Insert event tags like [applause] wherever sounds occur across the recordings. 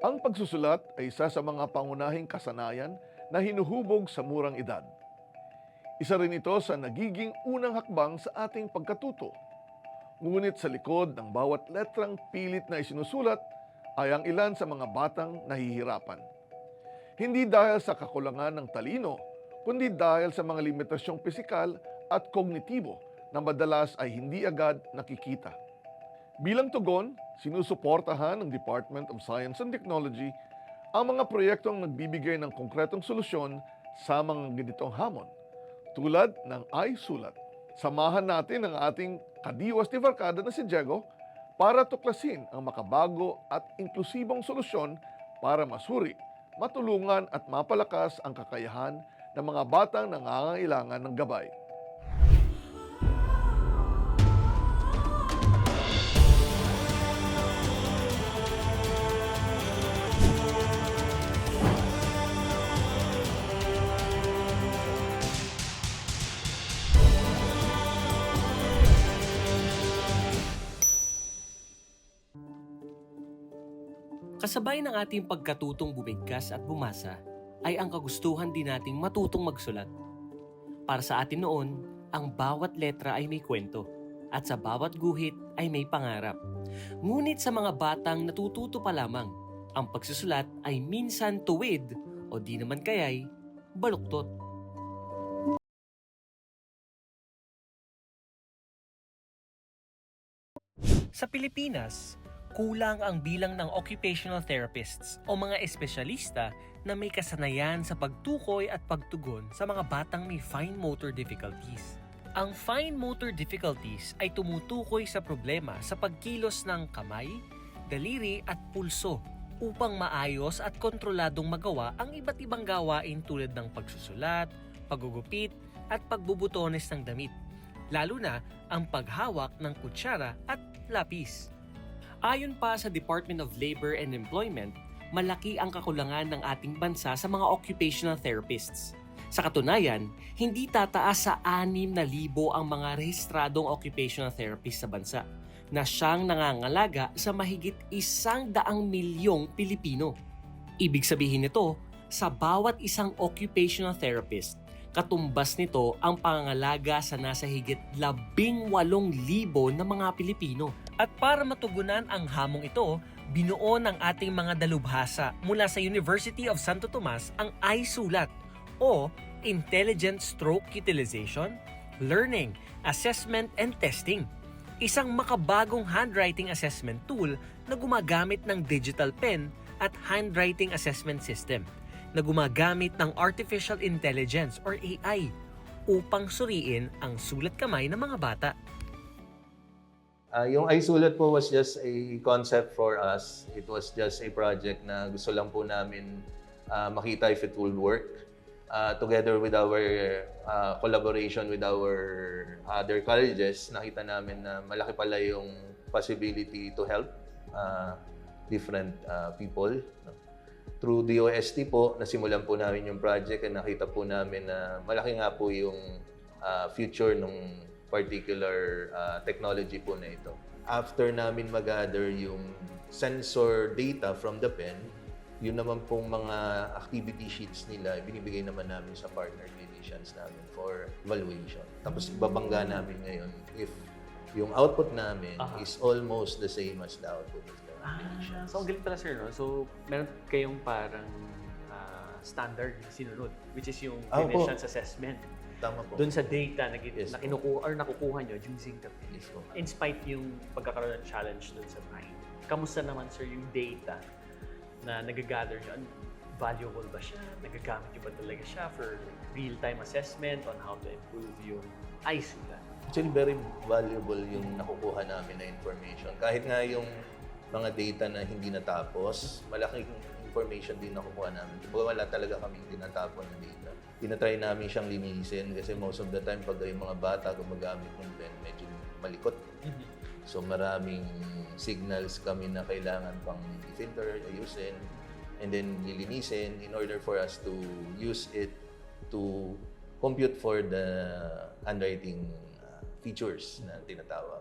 Ang pagsusulat ay isa sa mga pangunahing kasanayan na hinuhubog sa murang edad. Isa rin ito sa nagiging unang hakbang sa ating pagkatuto. Ngunit sa likod ng bawat letrang pilit na isinusulat ay ang ilan sa mga batang nahihirapan. Hindi dahil sa kakulangan ng talino, kundi dahil sa mga limitasyong pisikal at kognitibo na madalas ay hindi agad nakikita. Bilang tugon, sinusuportahan ng Department of Science and Technology ang mga proyektong nagbibigay ng konkretong solusyon sa mga ganitong hamon, tulad ng iSulat. Samahan natin ang ating kadiwas ni Barkada na si Diego para tuklasin ang makabago at inklusibong solusyon para masuri, matulungan at mapalakas ang kakayahan ng mga batang nangangailangan ng gabay. Kasabay ng ating pagkatutong bumigkas at bumasa ay ang kagustuhan din nating matutong magsulat. Para sa atin noon, ang bawat letra ay may kwento at sa bawat guhit ay may pangarap. Ngunit sa mga batang natututo pa lamang, ang pagsusulat ay minsan tuwid o di naman kaya'y baluktot. Sa Pilipinas, kulang ang bilang ng occupational therapists o mga espesyalista na may kasanayan sa pagtukoy at pagtugon sa mga batang may fine motor difficulties. Ang fine motor difficulties ay tumutukoy sa problema sa pagkilos ng kamay, daliri at pulso upang maayos at kontroladong magawa ang iba't ibang gawain tulad ng pagsusulat, paggugupit at pagbubutones ng damit, lalo na ang paghawak ng kutsara at lapis. Ayon pa sa Department of Labor and Employment, malaki ang kakulangan ng ating bansa sa mga occupational therapists. Sa katunayan, hindi tataas sa 6,000 ang mga rehistradong occupational therapists sa bansa na siyang nangangalaga sa mahigit isang daang milyong Pilipino. Ibig sabihin nito, sa bawat isang occupational therapist, katumbas nito ang pangangalaga sa nasa higit 18,000 na mga Pilipino. At para matugunan ang hamong ito, binuo ng ating mga dalubhasa mula sa University of Santo Tomas ang iSulat o Intelligent Stroke Utilization, Learning, Assessment and Testing. Isang makabagong handwriting assessment tool na gumagamit ng digital pen at handwriting assessment system na gumagamit ng artificial intelligence or AI upang suriin ang sulat kamay ng mga bata. Ah, yung iSulat po was just a concept for us. It was just a project na gusto lang po namin ah, makita if it will work. Ah, together with our ah, collaboration with our other colleges, nakita namin na malaki pala yung possibility to help ah, different ah, people. Through DOST po, nasimulan po namin yung project at nakita po namin na malaki nga po yung ah, future ng particular ah, technology po na ito. After namin mag-gather yung sensor data from the pen, yun naman pong mga activity sheets nila, binibigay naman namin sa partner clinicians namin for evaluation. Tapos ibabangga namin ngayon if yung output namin Aha. is almost the same as the output of the clinicians. So, ang galing pala sir, no? So, meron kayong parang ah, standard na sinunod, which is yung Ah, clinician's assessment. Tama po. Doon sa data na, gin- Yes, na kinukuha or nakukuha nyo using the Yes po. In spite yung pagkakaroon ng challenge doon sa mind. Kamusta naman sir yung data na nagagather nyo? Ano- Valuable ba siya? Nagagamit nyo ba talaga siya for real-time assessment on how to improve yung iSulat? Actually, very valuable yung nakukuha namin na information. Kahit nga yung mga data na hindi natapos, malaking information din nakukuha namin. Kumbaga wala talaga kaming tinatapon na data. Tinatry namin siyang linisin kasi most of the time pag yung mga bata gumagamit ng pen, medyo malikot. So maraming signals kami na kailangan pang i-filter, ayusin, and then lilinisin in order for us to use it to compute for the handwriting uh, features na tinatawag.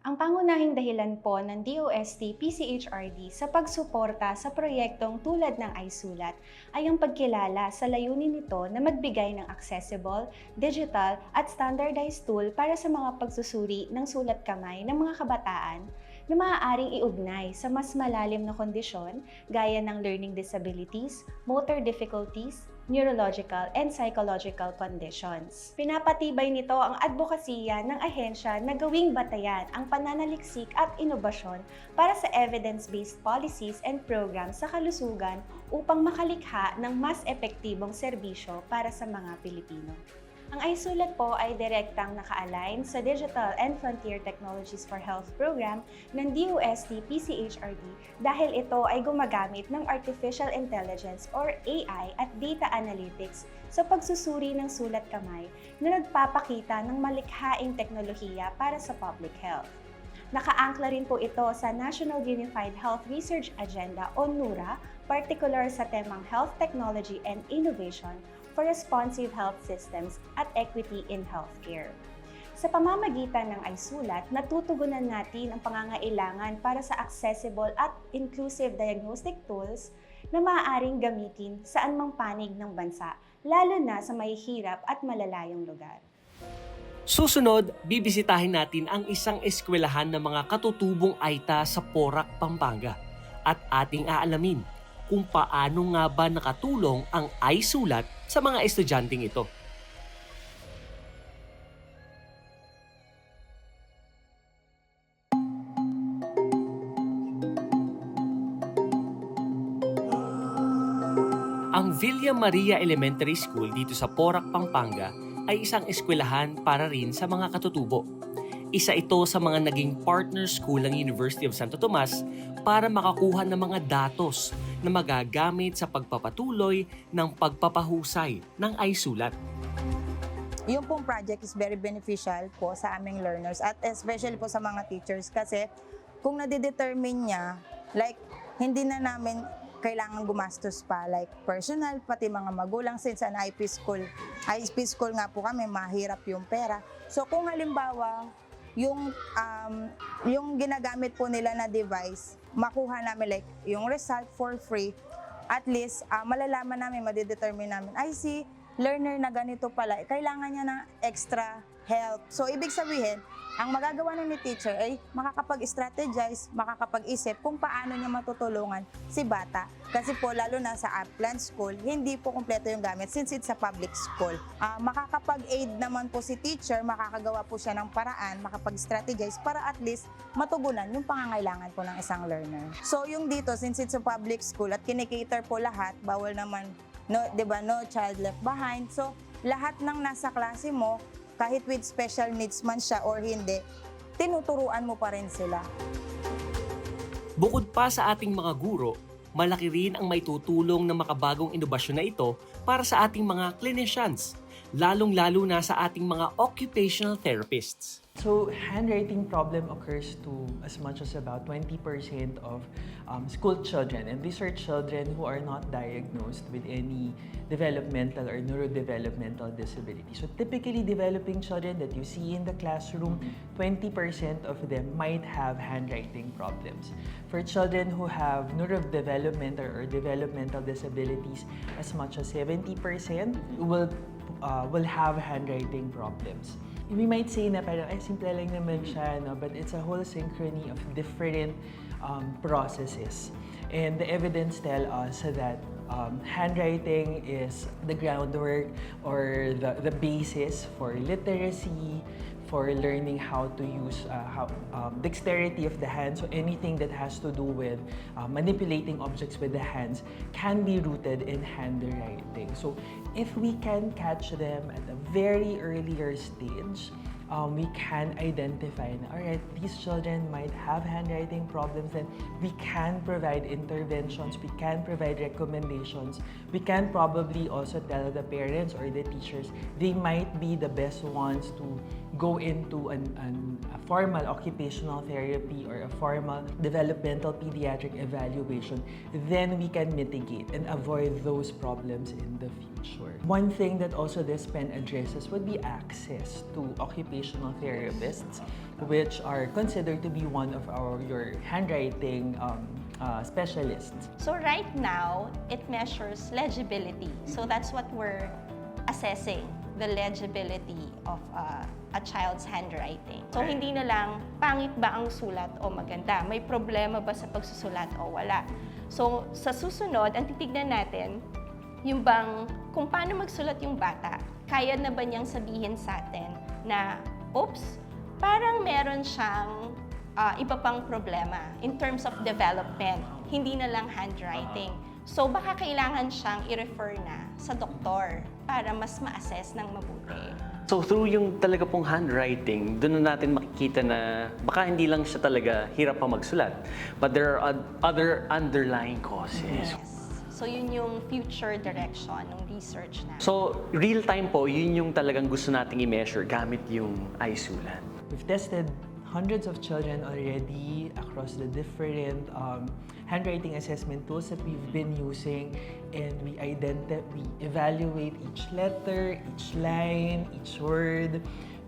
Ang pangunahing dahilan po ng DOST PCHRD sa pagsuporta sa proyektong tulad ng iSulat ay ang pagkilala sa layunin nito na magbigay ng accessible, digital at standardized tool para sa mga pagsusuri ng sulat kamay ng mga kabataan na maaaring iugnay sa mas malalim na kondisyon gaya ng learning disabilities, motor difficulties, neurological and psychological conditions. Pinapatibay nito ang advokasya ng ahensya na gawing batayan ang pananaliksik at inobasyon para sa evidence-based policies and programs sa kalusugan upang makalikha ng mas epektibong serbisyo para sa mga Pilipino. Ang iSulat po ay direktang naka-align sa Digital and Frontier Technologies for Health program ng DOST PCHRD dahil ito ay gumagamit ng Artificial Intelligence or AI at Data Analytics sa pagsusuri ng sulat kamay na nagpapakita ng malikhaing teknolohiya para sa public health. Nakaangkla rin po ito sa National Unified Health Research Agenda o NURA, particular sa temang Health Technology and Innovation for Responsive Health Systems at Equity in Healthcare. Sa pamamagitan ng iSulat, natutugunan natin ang pangangailangan para sa accessible at inclusive diagnostic tools na maaaring gamitin saan mang panig ng bansa, lalo na sa mahihirap at malalayong lugar. Susunod, bibisitahin natin ang isang eskwelahan ng mga katutubong Aita sa Porac, Pampanga. At ating aalamin kung paano nga ba nakatulong ang iSulat sa mga estudyanteng ito. Ang Villa Maria Elementary School dito sa Porac, Pampanga ay isang eskwelahan para rin sa mga katutubo. Isa ito sa mga naging partner school ng University of Santo Tomas para makakuha ng mga datos na magagamit sa pagpapatuloy ng pagpapahusay ng iSulat. yung pong project is very beneficial po sa aming learners at especially po sa mga teachers kasi kung nadidetermine niya, like, hindi na namin kailangan gumastos pa, like personal, pati mga magulang since an IP school. IP school nga po kami, mahirap yung pera. So kung halimbawa, yung um, yung ginagamit po nila na device, makuha namin like yung result for free, at least ah, malalaman namin, madidetermine namin, ay si learner na ganito pala, kailangan niya ng extra help. So, ibig sabihin, ang magagawa nun ni teacher ay makakapag-strategize, makakapag-isip kung paano niya matutulungan si bata. Kasi po, lalo na sa upland school, hindi po kumpleto yung gamit since it's a public school. Ah, makakapag-aid naman po si teacher, makakagawa po siya ng paraan, makapag-strategize para at least matugunan yung pangangailangan po ng isang learner. So, yung dito, since it's a public school at kinikater po lahat, bawal naman no, 'di ba, no child left behind. So, lahat ng nasa klase mo, kahit with special needs man siya or hindi, tinuturuan mo pa rin sila. Bukod pa sa ating mga guro, malaki rin ang may tutulong na makabagong inobasyon na ito para sa ating mga clinicians, lalong-lalo na sa ating mga occupational therapists. So handwriting problem occurs to as much as about 20% of um, school children, and these are children who are not diagnosed with any developmental or neurodevelopmental disability. So typically, developing children that you see in the classroom, 20% of them might have handwriting problems. For children who have neurodevelopmental or developmental disabilities, as much as 70% will uh, will have handwriting problems we might say na parang, ay, simple lang naman siya, no? but it's a whole synchrony of different um, processes. And the evidence tell us that um, handwriting is the groundwork or the, the basis for literacy, for learning how to use uh, how, um, dexterity of the hands. So anything that has to do with uh, manipulating objects with the hands can be rooted in handwriting. So if we can catch them at a very earlier stage, um, we can identify all right, these children might have handwriting problems, and we can provide interventions, we can provide recommendations, we can probably also tell the parents or the teachers they might be the best ones to go into an, an, a formal occupational therapy or a formal developmental pediatric evaluation, then we can mitigate and avoid those problems in the future. One thing that also this pen addresses would be access to occupational therapists, which are considered to be one of our your handwriting um, uh, specialists. So right now, it measures legibility. So that's what we're assessing, the legibility of uh, a child's handwriting. So hindi na lang pangit ba ang sulat o maganda, may problema ba sa pagsusulat o wala. So sa susunod, ang titignan natin, yung bang kung paano magsulat yung bata, kaya na ba niyang sabihin sa atin na, oops, parang meron siyang ah, iba pang problema in terms of development, hindi na lang handwriting. So baka kailangan siyang i-refer na sa doktor para mas ma-assess ng mabuti. So through yung talaga pong handwriting, doon na natin makikita na baka hindi lang siya talaga hirap pa magsulat, but there are oth- other underlying causes. Yes. So yun yung future direction ng research na. So real time po, yun yung talagang gusto nating i-measure gamit yung iSulat. We've tested hundreds of children already across the different um, handwriting assessment tools that we've been using, and we identify, we evaluate each letter, each line, each word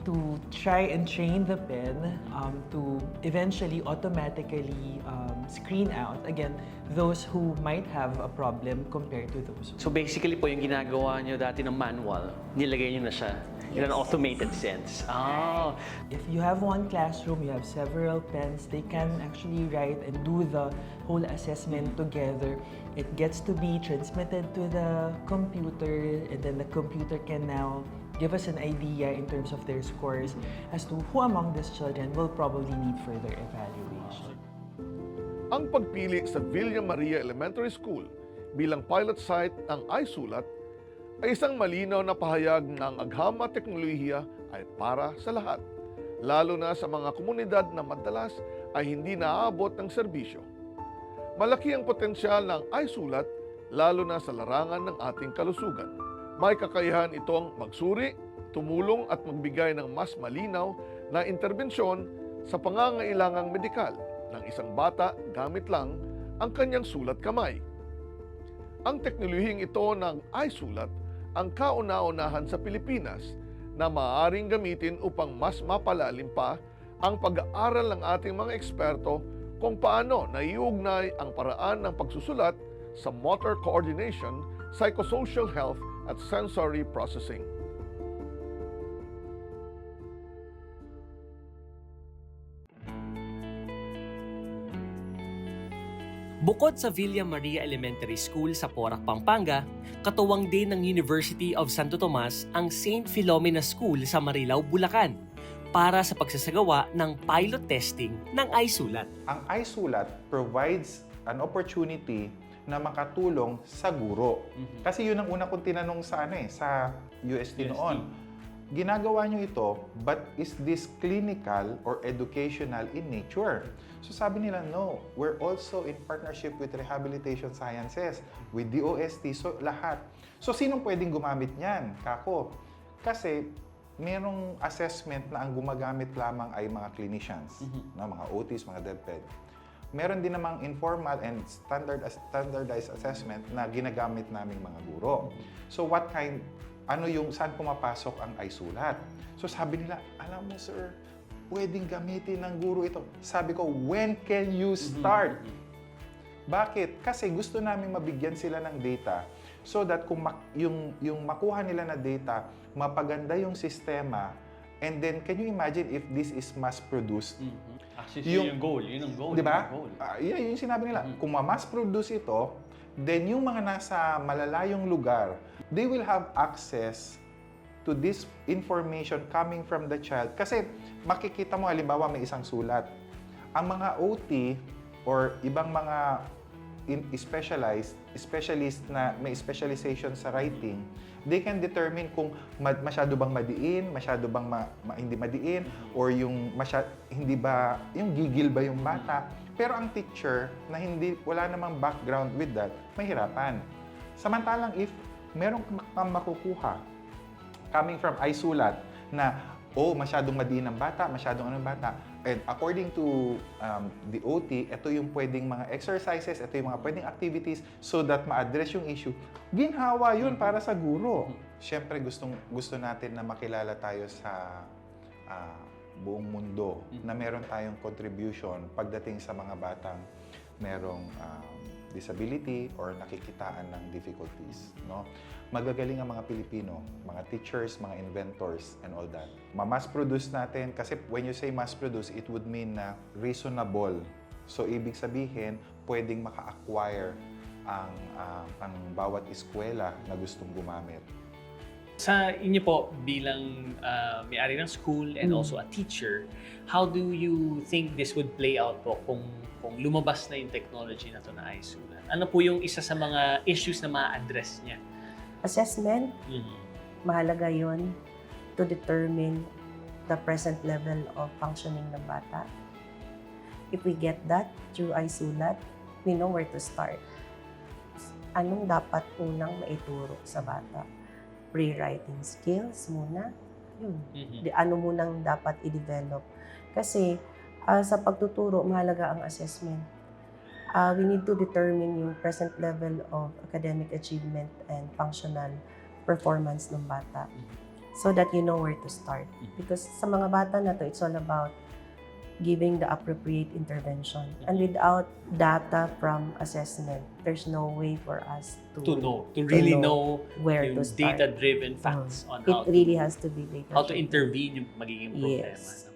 to try and train the pen um, to eventually automatically um, screen out again those who might have a problem compared to those So basically po, yung ginagawa nyo dati ng manual, nilagay nyo na siya in an automated sense. Ah, If you have one classroom, you have several pens, they can actually write and do the whole assessment together. It gets to be transmitted to the computer, and then the computer can now give us an idea in terms of their scores as to who among these children will probably need further evaluation. Ang pagpili sa Villa Maria Elementary School bilang pilot site ng iSulat ay isang malinaw na pahayag ng agham at teknolohiya ay para sa lahat, lalo na sa mga komunidad na madalas ay hindi naaabot ng serbisyo. Malaki ang potensyal ng iSulat lalo na sa larangan ng ating kalusugan. May kakayahan itong magsuri, tumulong at magbigay ng mas malinaw na interbensyon sa pangangailangang medikal ng isang bata gamit lang ang kanyang sulat kamay. Ang teknolohiyang ito ng iSulat ang kauna-unahan sa Pilipinas na maaaring gamitin upang mas mapalalim pa ang pag-aaral ng ating mga eksperto kung paano naiugnay ang paraan ng pagsusulat sa motor coordination, psychosocial health at sensory processing. Bukod sa Villa Maria Elementary School sa Porac, Pampanga, katuwang din ng University of Santo Tomas ang St. Philomena School sa Marilao, Bulacan para sa pagsasagawa ng pilot testing ng iSulat. ang iSulat provides an opportunity na makatulong sa guro. Kasi yun ang una kong tinanong sa ano eh, sa UST, noon. Ginagawa nyo ito, but is this clinical or educational in nature? So sabi nila, no. We're also in partnership with Rehabilitation Sciences, with DOST, so lahat. So sinong pwedeng gumamit niyan? Kako. Kasi merong assessment na ang gumagamit lamang ay mga clinicians, na mga OTs, mga DepEd. Meron din namang informal and standard standardized assessment na ginagamit naming mga guro. So what kind ano yung saan pumapasok ang iSulat? So sabi nila, alam mo sir, pwedeng gamitin ng guro ito. Sabi ko, when can you start? Bakit? Kasi gusto namin mabigyan sila ng data so that kung mak- yung, yung makuha nila na data, mapaganda yung sistema, and then can you imagine if this is mass-produced? Actually, Yung- yun yung goal. Yun ang goal. Di ba? goal. Ah, yun yung sinabi nila. Kung ma-mass produce ito, then yung mga nasa malalayong lugar, they will have access to this information coming from the child. Kasi makikita mo, halimbawa may isang sulat. Ang mga OT or ibang mga in specialized specialist na may specialization sa writing, they can determine kung masyado bang madiin, masyado bang ma, ma- hindi madiin, or yung masya, hindi ba, yung gigil ba yung bata. Pero ang teacher na hindi, wala namang background with that, mahirapan. Samantalang if meron kang makukuha coming from iSulat na oh, masyadong madiin ang bata, masyadong anong bata. And according to um, the OT, ito yung pwedeng mga exercises, ito yung mga pwedeng activities so that ma-address yung issue. Ginhawa yun para sa guro. Siyempre, gustong, gusto natin na makilala tayo sa ah, buong mundo na meron tayong contribution pagdating sa mga batang merong um, disability or nakikitaan ng difficulties. No? Magagaling ang mga Pilipino, mga teachers, mga inventors, and all that. Ma-mass produce natin, kasi when you say mass produce, it would mean na reasonable. So, ibig sabihin, pwedeng maka-acquire ang, ah, ang bawat eskwela na gustong gumamit. Sa inyo po bilang uh, may-ari ng school and Mm. also a teacher, how do you think this would play out po kung kung lumabas na yung technology na to na iSulat? Ano po yung isa sa mga issues na ma-address niya? assessment, Mhm. mahalaga yon to determine the present level of functioning ng bata. If we get that through iSulat, we know where to start. Anong dapat unang maituro sa bata? Pre-writing skills muna. Yun. Mhm. Di- Ano munang dapat i-develop. Kasi ah, sa pagtuturo, mahalaga ang assessment. Ah, we need to determine yung present level of academic achievement and functional performance ng bata so that you know where to start. Because sa mga bata na to, it's all about giving the appropriate intervention. And without data from assessment, there's no way for us to, To know, to really know know, where to start. data-driven facts on It how really to, has to be data how to intervene yung magiging problema. Yes.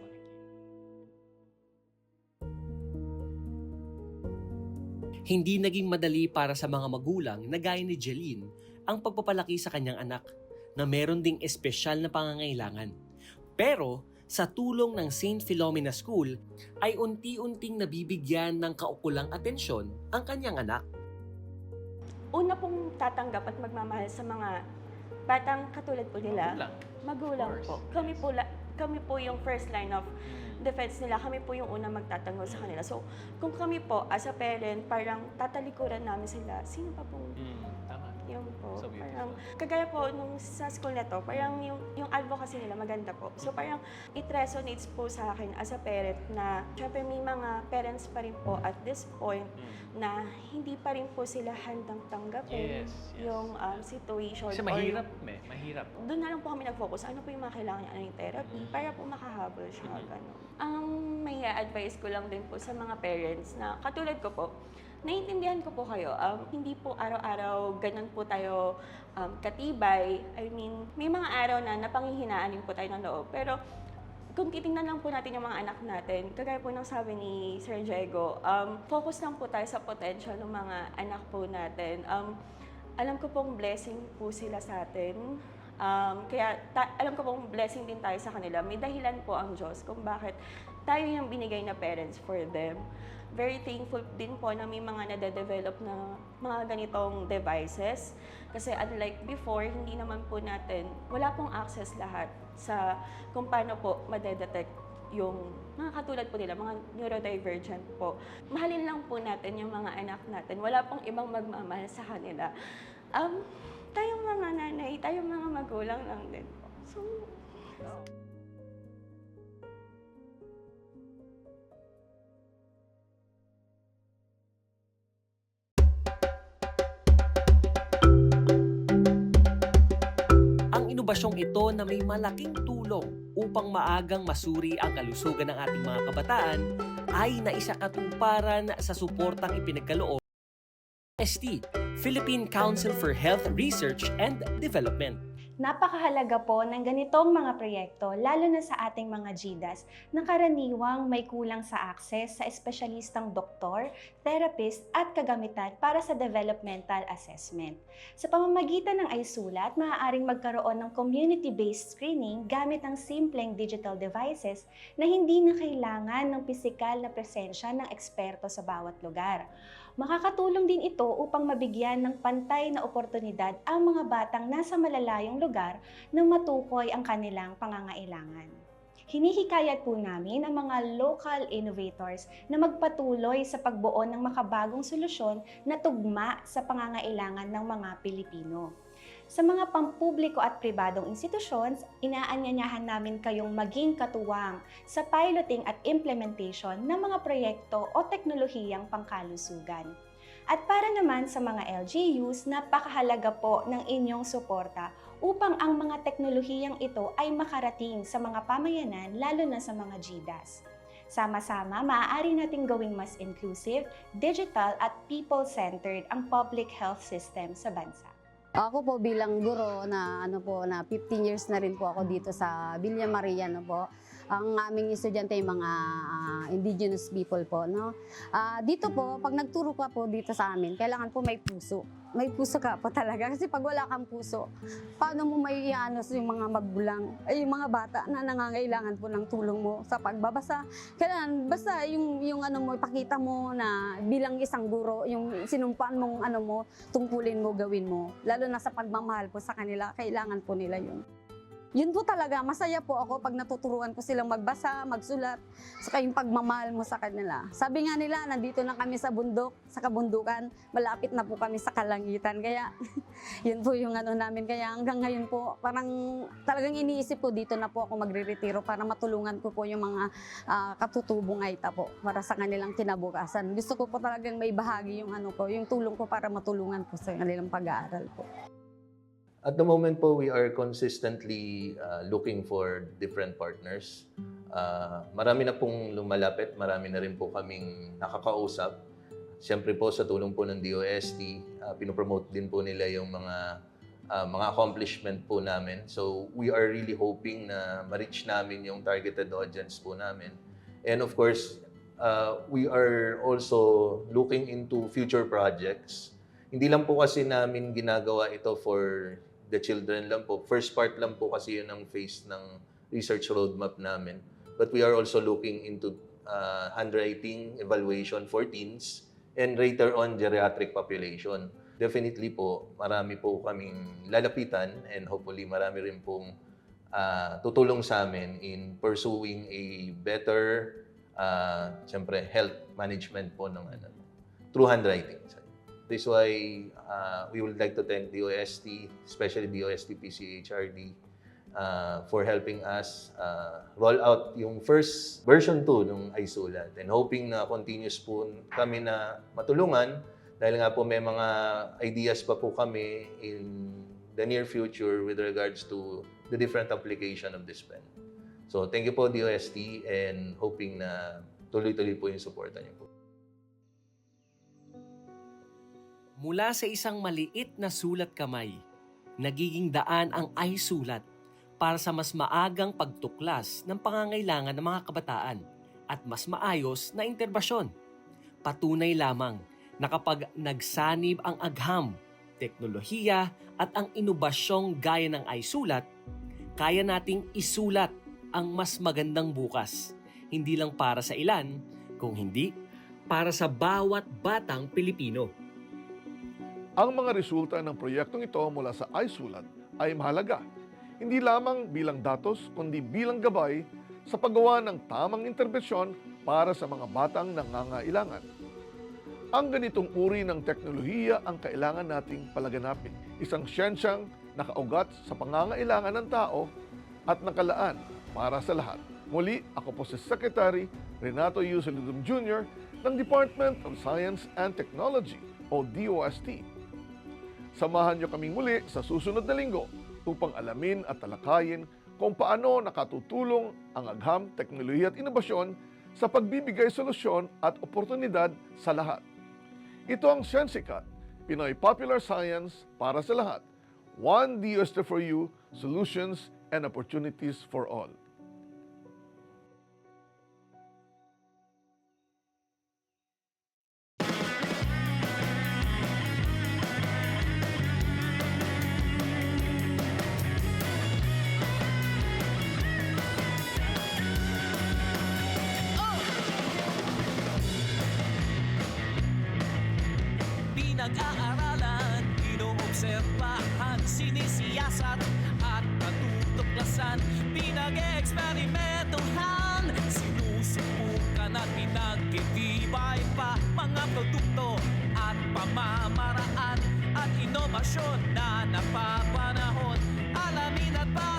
Hindi naging madali para sa mga magulang na gaya ni Jeline ang pagpapalaki sa kanyang anak na meron ding espesyal na pangangailangan. Pero sa tulong ng St. Philomena School ay unti-unting nabibigyan ng kaukulang atensyon ang kanyang anak. una pong tatanggap at magmamahal sa mga batang katulad po nila, Magulang. magulang po. Kami po, la- kami po yung first line of defense nila. Kami po yung unang magtatanggol sa kanila. So, kung kami po, as a parent, parang tatalikuran namin sila, sino pa pong Mm, yung po, So beautiful. parang, kagaya po nung sa school na to, parang yung, yung advocacy nila maganda po. So parang it resonates po sa akin as a parent na, syempre may mga parents pa rin po at this point Mm. na hindi pa rin po sila handang tanggapin Yes, yes. yung um, situation. Kasi or mahirap, me. Mahirap. doon na lang po kami nag-focus. Ano po yung mga kailangan niya, ano yung therapy, para po makahabol siya, Mhm. gano'n. Ang may advice ko lang din po sa mga parents na katulad ko po, naiintindihan ko po kayo. Um, hindi po araw-araw ganun po tayo um, katibay. I mean, may mga araw na napanghihinaan din po tayo ng loob. Pero kung titingnan lang po natin yung mga anak natin, kagaya po ng sabi ni Sir Diego, um, focus lang po tayo sa potential ng mga anak po natin. Um, alam ko pong blessing po sila sa atin. Um, kaya ta- alam ko pong blessing din tayo sa kanila. May dahilan po ang Diyos kung bakit tayo yung binigay na parents for them. Very thankful din po na may mga nade-develop na mga ganitong devices. Kasi unlike before, hindi naman po natin, wala pong access lahat sa kung paano po madedetect yung mga katulad po nila, mga neurodivergent po. Mahalin lang po natin yung mga anak natin. Wala pong ibang magmamahal sa kanila. Um, tayong mga nanay, tayong mga magulang lang din po. So, Ang inobasyong ito na may malaking tulong upang maagang masuri ang kalusugan ng ating mga kabataan ay naisakatuparan sa suportang ipinagkaloob ST, Philippine Council for Health Research and Development. Napakahalaga po ng ganitong mga proyekto, lalo na sa ating mga GDAS, na karaniwang may kulang sa access sa espesyalistang doktor, therapist at kagamitan para sa developmental assessment. Sa pamamagitan ng iSulat, maaaring magkaroon ng community-based screening gamit ang simpleng digital devices na hindi na kailangan ng pisikal na presensya ng eksperto sa bawat lugar. Makakatulong din ito upang mabigyan ng pantay na oportunidad ang mga batang nasa malalayong lugar na matukoy ang kanilang pangangailangan. Hinihikayat po namin ang mga local innovators na magpatuloy sa pagbuo ng makabagong solusyon na tugma sa pangangailangan ng mga Pilipino. Sa mga pampubliko at pribadong institutions, inaanyanyahan namin kayong maging katuwang sa piloting at implementation ng mga proyekto o teknolohiyang pangkalusugan. At para naman sa mga LGUs, napakahalaga po ng inyong suporta upang ang mga teknolohiyang ito ay makarating sa mga pamayanan lalo na sa mga GDAS. Sama-sama, maaari nating gawing mas inclusive, digital at people-centered ang public health system sa bansa. Ako po bilang guro na ano po na 15 years na rin po ako dito sa Villa Maria no po. Ang aming estudyante ay mga ah, indigenous people po no. Ah, dito po pag nagturo ka po dito sa amin, kailangan po may puso. May puso ka po [laughs] talaga kasi pag wala kang puso, paano mo may iano yung mga magbulang, ay yung mga bata na nangangailangan po ng tulong mo sa pagbabasa. Kailangan basta yung yung ano mo ipakita mo na bilang isang guro, yung sinumpaan mong ano mo, tungkulin mo, gawin mo. Lalo na sa pagmamahal po sa kanila, kailangan po nila yun. Yun po talaga, masaya po ako pag natuturuan ko silang magbasa, magsulat, saka yung pagmamahal mo sa kanila. Sabi nga nila, nandito na kami sa bundok, sa kabundukan, malapit na po kami sa kalangitan. Kaya [laughs] yun po yung ano namin. Kaya hanggang ngayon po, parang talagang iniisip ko dito na po ako magre-retiro para matulungan ko po yung mga ah, katutubong Aita po para sa kanilang kinabukasan. Gusto ko po talagang may bahagi yung ano ko, yung tulong ko para matulungan po sa kanilang pag-aaral po. At the moment po, we are consistently uh, looking for different partners. Uh, marami na pong lumalapit, marami na rin po kaming nakakausap. Siyempre po sa tulong po ng DOST, uh, pinopromote din po nila yung mga uh, mga accomplishment po namin. So we are really hoping na ma-reach namin yung targeted audience po namin. And of course, uh, we are also looking into future projects. Hindi lang po kasi namin ginagawa ito for the children lang po. First part lang po kasi yun ang phase ng research roadmap namin. But we are also looking into uh, handwriting evaluation for teens and later on geriatric population. Definitely po, marami po kaming lalapitan and hopefully marami rin pong uh, tutulong sa amin in pursuing a better uh, siyempre, health management po ng ano, through handwriting. This is why uh, we would like to thank DOST, especially DOST PCHRD, uh, for helping us uh, roll out yung first version 2 ng iSulat. And hoping na continuous po kami na matulungan dahil nga po may mga ideas pa po kami in the near future with regards to the different application of this pen. So thank you po DOST and hoping na tuloy-tuloy po yung suporta niyo po. Mula sa isang maliit na sulat kamay, nagiging daan ang iSulat para sa mas maagang pagtuklas ng pangangailangan ng mga kabataan at mas maayos na interbasyon. Patunay lamang na kapag nagsanib ang agham, teknolohiya at ang inobasyong gaya ng iSulat, kaya nating isulat ang mas magandang bukas. Hindi lang para sa ilan, kung hindi, para sa bawat batang Pilipino. Ang mga resulta ng proyektong ito mula sa iSulat ay mahalaga, hindi lamang bilang datos kundi bilang gabay sa paggawa ng tamang interbensyon para sa mga batang nangangailangan. Ang ganitong uri ng teknolohiya ang kailangan nating palaganapin. Isang siyensyang nakaugat sa pangangailangan ng tao at nakalaan para sa lahat. Muli, ako po si Secretary Renato U. Saludum Jr. ng Department of Science and Technology o DOST. Samahan niyo kaming muli sa susunod na linggo upang alamin at talakayin kung paano nakatutulong ang agham, teknolohiya at inobasyon sa pagbibigay solusyon at oportunidad sa lahat. Ito ang Sensicat, Pinoy Popular Science para sa lahat. One DOST for you, solutions and opportunities for all. magsasat at patutuklasan Pinag-eksperimentohan. Sinusubukan at pinagtitibay pa Mga produkto at pamamaraan At inobasyon na napapanahon. Alamin at pa